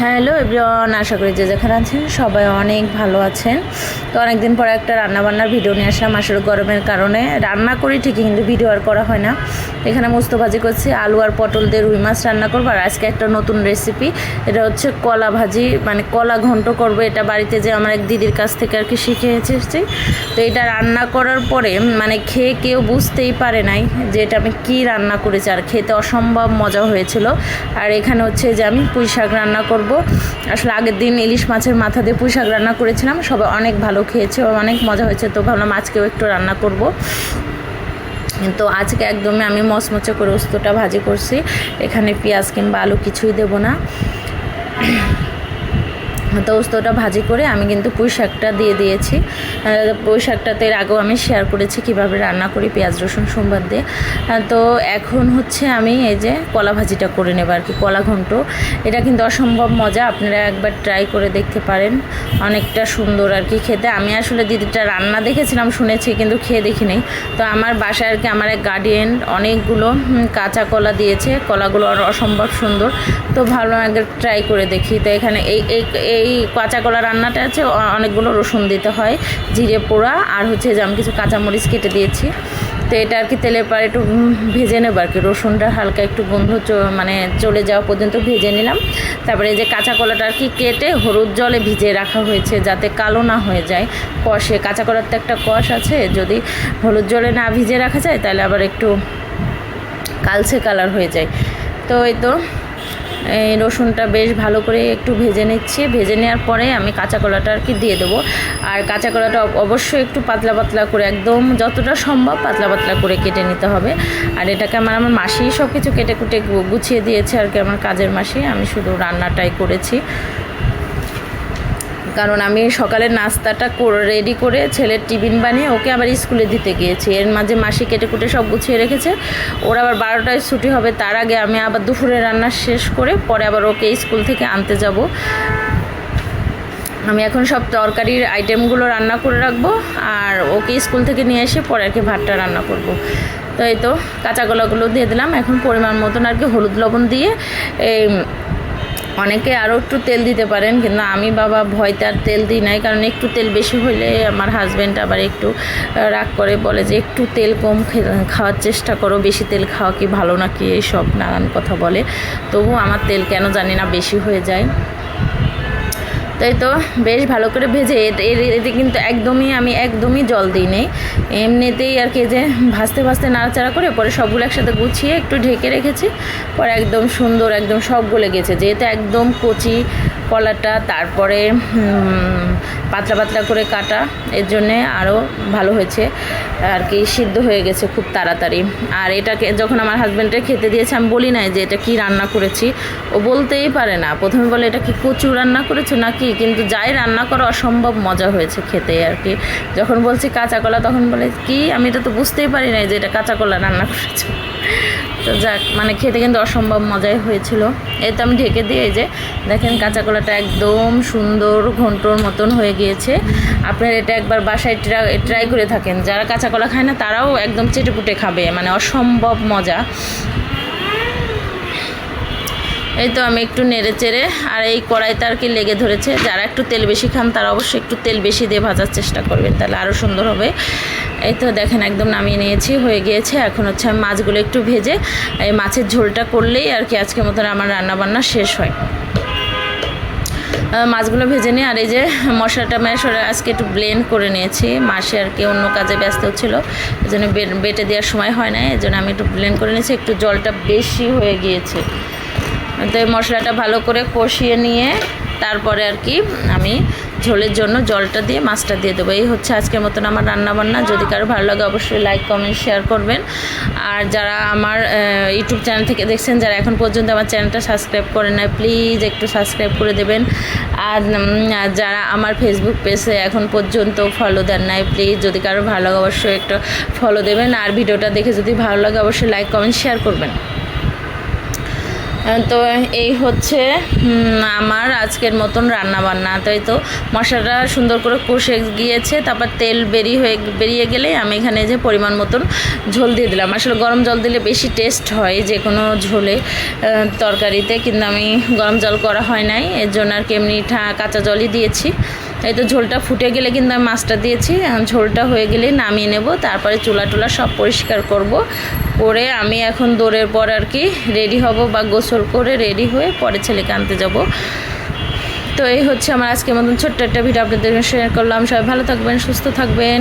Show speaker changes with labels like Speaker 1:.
Speaker 1: Hello everyone, আশা করি যে যেখানে আছেন সবাই অনেক ভালো আছেন। তো অনেকদিন পরে একটা রান্নাবান্নার ভিডিও নিয়ে আসলাম আসলে গরমের কারণে। রান্না করি ঠিকই, কিন্তু ভিডিও আর করা হয় না। এখানে মুস্তো ভাজি করছি, আলু আর পটল দিয়ে রুই মাছ রান্না করব। আর আজকে একটা নতুন রেসিপি এটা হচ্ছে কলা ভাজি মানে কলা ঘন্ট করব। এটা বাড়িতে যে আমার এক দিদির কাছ থেকে আর কি শিখে এসেছি। তো এটা রান্না করার পরে মানে খেয়ে কেউ বুঝতেই পারে নাই যে এটা আমি কী রান্না করেছি। আর খেতে অসম্ভব মজা হয়েছিল। আর এখানে হচ্ছে যে আমি পুঁই শাক রান্না করব। আসলে আগের দিন ইলিশ মাছের মাথা দিয়ে পুঁই শাক রান্না করেছিলাম। সবাই অনেক ভালো খেয়েছে, অনেক মজা হয়েছে। তো ভাবলাম আজকেও একটু রান্না করব। তো আজকে একদমই আমি মচমচে করে উস্তটা ভাজি করছি। এখানে পেঁয়াজ কিংবা আলু কিছুই দেব না। তো উস্তটা ভাজি করে আমি কিন্তু পুঁই শাকটা দিয়ে দিয়েছি। পুঁই শাকটাতে আগেও আমি শেয়ার করেছি কীভাবে রান্না করি পেঁয়াজ, রসুন, সোমবার দিয়ে। তো এখন হচ্ছে আমি এই যে কলা ভাজিটা করে নেব আর কি, কলা ঘন্ট। এটা কিন্তু অসম্ভব মজা, আপনারা একবার ট্রাই করে দেখতে পারেন। অনেকটা সুন্দর আর কি খেতে। আমি আসলে দিদিটা রান্না দেখেছিলাম, শুনেছি, কিন্তু খেয়ে দেখিনি। তো আমার বাসায় আর কি আমার এক গার্ডিয়ান অনেকগুলো কাঁচা কলা দিয়েছে। কলাগুলো অসম্ভব সুন্দর। তো ভালো আগে ট্রাই করে দেখি। তো এখানে এই এই এই কাঁচা কলা রান্নাটা আছে অনেকগুলো রসুন দিতে হয়, জিরে পোড়া আর হচ্ছে যে আমি কিছু কাঁচামরিচ কেটে দিয়েছি। তো এটা আর কি তেলের পর একটু ভেজে নেব আর কি। রসুনটা হালকা একটু গন্ধ মানে চলে যাওয়া পর্যন্ত ভেজে নিলাম। তারপরে এই যে কাঁচা কলাটা আর কি কেটে হলুদ জলে ভিজিয়ে রাখা হয়েছে যাতে কালো না হয়ে যায়। কষে, কাঁচা কলার তো একটা কষ আছে, যদি হলুদ জলে না ভিজে রাখা যায় তাহলে আবার একটু কালচে কালার হয়ে যায়। তো এই তো রসুনটা বেশ ভালো করে একটু ভেজে নিচ্ছি। ভেজে নেওয়ার পরে আমি কাঁচা কলাটা আর কি দিয়ে দেবো। আর কাঁচা কলাটা অবশ্যই একটু পাতলা পাতলা করে একদম যতটা সম্ভব পাতলা পাতলা করে কেটে নিতে হবে। আর এটাকে আমার আমার মাসি সব কিছু কেটে কুটে গুছিয়ে দিয়েছে আর কি আমার কাজের মাসি। আমি শুধু রান্নাটাই করেছি। কারণ আমি সকালের নাস্তাটা রেডি করে ছেলের টিফিন বানিয়ে ওকে আবার স্কুলে দিতে গিয়েছি। এর মাঝে মাসি কেটে কুটে সব গুছিয়ে রেখেছে। ওর আবার বারোটায় ছুটি হবে, তার আগে আমি আবার দুপুরে রান্না শেষ করে পরে আবার ওকে স্কুল থেকে আনতে যাব। আমি এখন সব তরকারির আইটেমগুলো রান্না করে রাখব আর ওকে স্কুল থেকে নিয়ে এসে পরে আর কি ভাতটা রান্না করব। তো এই তো, কাঁচা কলাগুলো দিয়ে দিলাম। এখন পরিমাণ মতন আর কি হলুদ লবণ দিয়ে এই অনেকে আরও একটু তেল দিতে পারেন কিন্তু আমি বাবা ভয়তে আর তেল দিই নাই কারণ একটু তেল বেশি হলে আমার হাজব্যান্ড আবার একটু রাগ করে বলে যে একটু তেল কম খাওয়ার চেষ্টা করো বেশি তেল খাওয়া কি ভালো নাকি এইসব নানান কথা বলে তবু আমার তেল কেন জানি না বেশি হয়ে যায় তাই তো বেশ ভালো করে ভেজে এতে কিন্তু একদমই আমি একদমই জল দিই নেই এমনিতেই আর কি যে ভাজতে ভাজতে নাড়াচাড়া করে পরে সবগুলো একসাথে গুছিয়ে একটু ঢেকে রেখেছি। পরে একদম সুন্দর একদম সব গলে গেছে। যেহেতু একদম কচি কলাটা, তারপরে পাতলা পাতলা করে কাটা, এর জন্যে আরও ভালো হয়েছে। আর কি সিদ্ধ হয়ে গেছে খুব তাড়াতাড়ি। আর এটাকে যখন আমার হাজব্যান্ডে খেতে দিয়েছে, আমি বলি নাই যে এটা কি রান্না করেছি। ও বলতেই পারে না। প্রথমে বলে, এটা কি কচু রান্না করেছ নাকি? কিন্তু যাই রান্না করা অসম্ভব মজা হয়েছে খেতে আর কি। যখন বলছি কাঁচা কলা, তখন বলে কি? আমি এটা তো বুঝতেই পারি নাই যে এটা কাঁচা কলা রান্না করেছ। তো যাক মানে খেতে কিন্তু অসম্ভব মজাই হয়েছিল। এই তো আমি ঢেকে দিয়ে যে দেখেন কাঁচা কলাটা একদম সুন্দর ঘন্টর মতন হয়ে গিয়েছে। আপনার এটা একবার বাসায় ট্রাই ট্রাই করে থাকেন। যারা কাঁচা কলা খায় না, তারাও একদম চেটেপুটে খাবে। মানে অসম্ভব মজা। এই তো আমি একটু নেড়ে চেড়ে, আর এই কড়াইতে আর কি লেগে ধরেছে। যারা একটু তেল বেশি খান, তারা অবশ্যই একটু তেল বেশি দিয়ে ভাজার চেষ্টা করবেন, তাহলে আরও সুন্দর হবে। এই তো দেখেন, একদম নামিয়ে নিয়েছি, হয়ে গিয়েছে। এখন হচ্ছে আমি মাছগুলো একটু ভেজে, এই মাছের ঝোলটা করলেই আর কি আজকের মতন আমার রান্নাবান্না শেষ হয়। মাছগুলো ভেজে নিই আর এই যে মশলাটা মেশরে আজকে একটু ব্লেন্ড করে নিয়েছি। মাসে আর কি অন্য কাজে ব্যস্ত ছিল, এই জন্য বেটে দেওয়ার সময় হয় না এই জন্য আমি একটু ব্লেন্ড করে নিয়েছি। একটু জলটা বেশি হয়ে গিয়েছে। তো এই মশলাটা ভালো করে কষিয়ে নিয়ে তারপরে আর কি আমি ঝোলের জন্য জলটা দিয়ে, মাছটা দিয়ে দেবো। এই হচ্ছে আজকের মতন আমার রান্নাবান্না। যদি কারও ভালো লাগে অবশ্যই লাইক কমেন্ট শেয়ার করবেন। আর যারা আমার ইউটিউব চ্যানেল থেকে দেখছেন, যারা এখন পর্যন্ত আমার চ্যানেলটা সাবস্ক্রাইব করে নেয় প্লিজ একটু সাবস্ক্রাইব করে দেবেন। আর যারা আমার ফেসবুক পেজে এখন পর্যন্ত ফলো দেন নাই প্লিজ যদি কারও ভালো লাগে অবশ্যই একটু ফলো দেবেন। আর ভিডিওটা দেখে যদি ভালো লাগে, অবশ্যই লাইক কমেন্ট শেয়ার করবেন। তো এই হচ্ছে আমার আজকের মতন রান্না বান্না তো এই তো মশলাটা সুন্দর করে কষে গিয়েছে, তারপর তেল বেরিয়ে হয়ে, বেরিয়ে গেলে আমি এখানে যে পরিমাণ মতন ঝোল দিয়ে দিলাম। আসলে গরম জল দিলে বেশি টেস্ট হয় যে কোনো ঝোলে তরকারিতে, কিন্তু আমি গরম জল করা হয় নাই। এর জন্য আর কি এমনি কাঁচা জলই দিয়েছি। এই তো ঝোলটা ফুটে গেলে কিন্তু আমি মাছটা দিয়েছি। ঝোলটা হয়ে গেলে নামিয়ে নেব। তারপরে চুলা টুলা সব পরিষ্কার করব। করে আমি এখন দৌড়ের পর আর কি রেডি হব বা গোসল করে রেডি হয়ে পরে ছেলেকে আনতে যাব। তো এই হচ্ছে আমার আজকের মতন ছোট্ট একটা ভিডিও। আপনাদের শেয়ার করলাম। সবাই ভালো থাকবেন, সুস্থ থাকবেন।